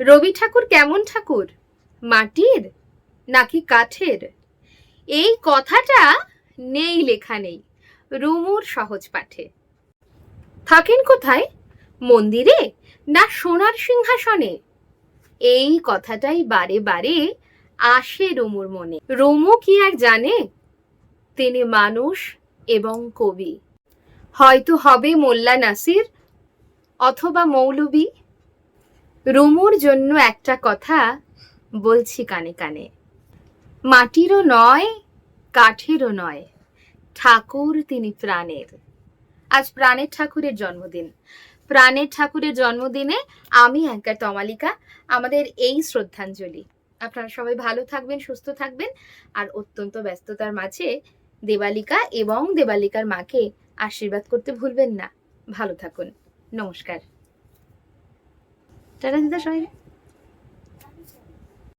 রবি ঠাকুর কেমন ঠাকুর? মাটির নাকি কাঠের? এই কথাটা নেই লেখা নেই, রুমুর সহজ পাঠে। থাকেন কোথায়? মন্দিরে না সোনার সিংহাসনে? এই কথাটাই বারে বারে আসে রুমুর মনে। রুমু কি আর জানে? তিনি মানুষ এবং কবি। হয়তো হবে মোল্লা নাসির অথবা মৌলবী। রুমুর জন্য একটা কথা বলছি কানে কানে। মাটিরও নয়, কাঠেরও নয়, ঠাকুর তিনি প্রাণের। আজ প্রাণের ঠাকুরের জন্মদিন। প্রাণের ঠাকুরের জন্মদিনে আমি, অ্যাঙ্কার তমালিকা, আমাদের এই শ্রদ্ধাঞ্জলি। আপনারা সবাই ভালো থাকবেন, সুস্থ থাকবেন, আর অত্যন্ত ব্যস্ততার মাঝে দেবালিকা এবং দেবালিকার মাকে আশীর্বাদ করতে ভুলবেন না। ভালো থাকুন। নমস্কার। টাটা দিদা সবাই